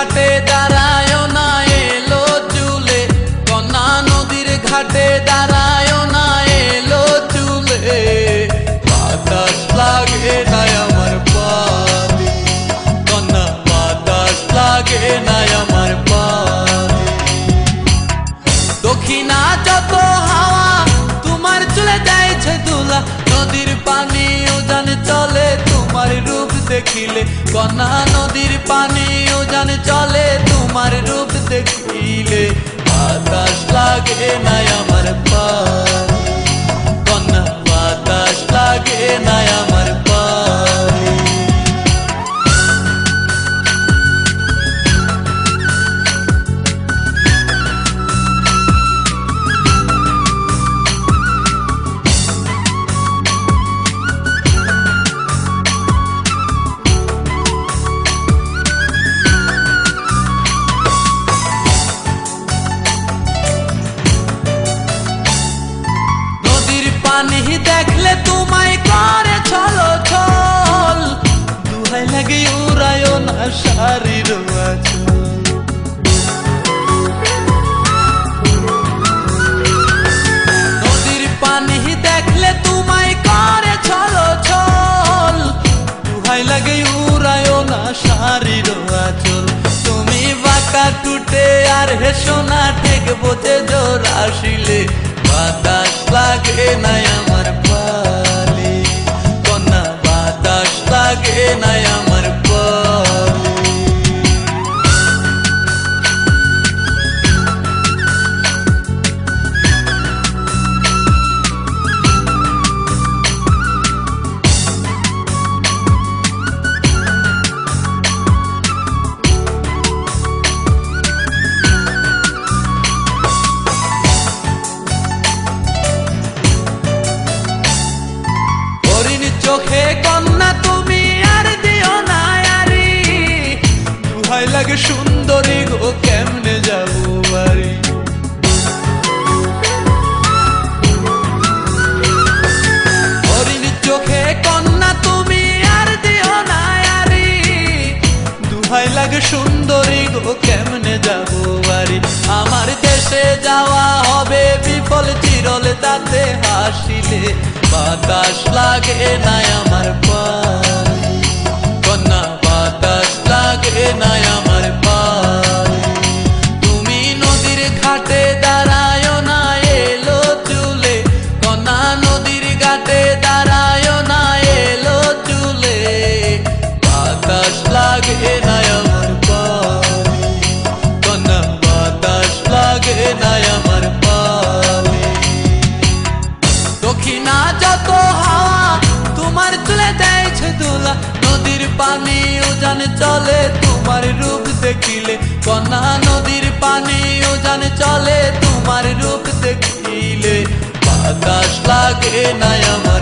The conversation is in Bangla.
ঘাটে দাঁড়ায় না এলো চুলে। কন্যা নদীর ঘাটে দাঁড়ায় না এলো চুলে। বাতাস লাগে না আমার পালে কন্যা, বাতাস লাগে না আমার পালে দক্ষিণা যত হাওয়া, তোমার চলে যাইছে দুলা নদীর পানি উজান চলে, তোমার রূপ দেখিলে। কন্যা, নদীর পানি উজান চলে তোমার রূপ দেখিলে বাতাস লাগে না পানি দেখলে তোমায় করে ছলো ছল দুহাই লাগে উড়ায় না শারীর আচল। তুমি বাঁকা টুটে আর হেসো না ঠেক বোঝে জোর আসিলে। বাতাস লাগে না চোখে কন্যা তুমি আর দিও না আরি দুহাই লাগে সুন্দরী গো, কেমনে যাব বাড়ি? সুন্দরী গো, কেমনে যাব বাড়ি? আমার দেশে যাওয়া হবে বিফল চিরল তাতে হাসিলে বাতাস লাগে নাই আমার পালে দক্ষিণা যত হাওয়া তোমার চলে দেয়ছে দোলা নদীর পানি উজান চলে, তোমার রূপ দেখিলে কন্যা। নদীর পানি উজান চলে, তোমার রূপ দেখিলে। বাতাস লাগে না আমার